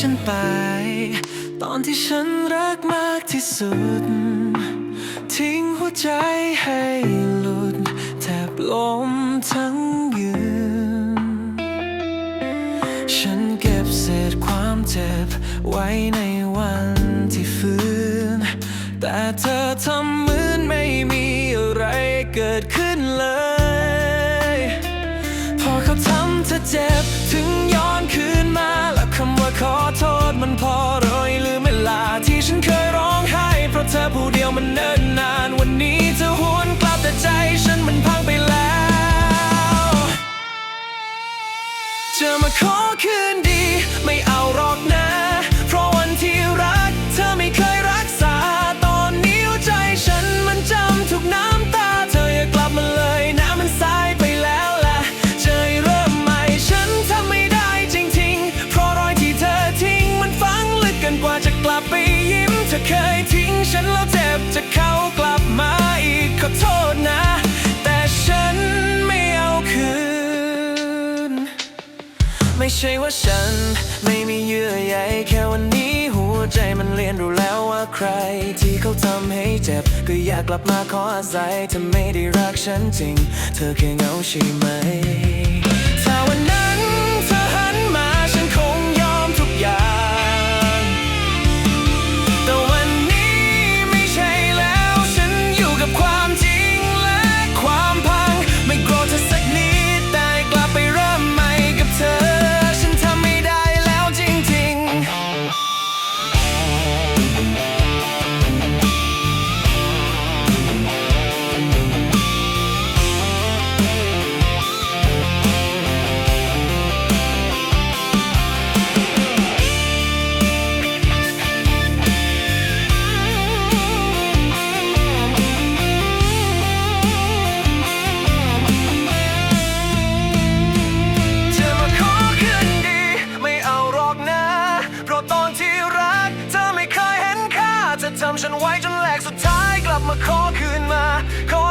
ฉันรักมากที่สุด ทิ้งหัวใจให้หลุดแทบล้มทั้งยืน ฉันเก็บเศษความเจ็บไว้ในวันที่ฟื้น แต่เธอทำเหมือนไม่มีอะไรเกิดขึ้นเลย พอเขาทำเธอเจ็บถึงย้อนคืนมา ยวมันเนิ่นนานวันนี้เธอหวนกลับแต่ใจฉันมันพังไปแล้ว จะมาขอคืนดี อเคยทิ้งฉันแล้วเจ็บจะเข้ากลับมาอีกขอโทษนะ แต่ฉันไม่เอาคืน ไม่ใช่ว่าฉันไม่มีเยื่อใยแค่วันนี้หัวใจมันเรียนรู้แล้วว่าใคร ที่เขาทำให้เจ็บ ก็อยากกลับมาขออาศัยเธอไม่ได้รักฉันจริง เธอแค่เหงาใช่ไหม ทำฉันไว้จนแหลกสุดท้ายกลับมาขอคืนมาขอ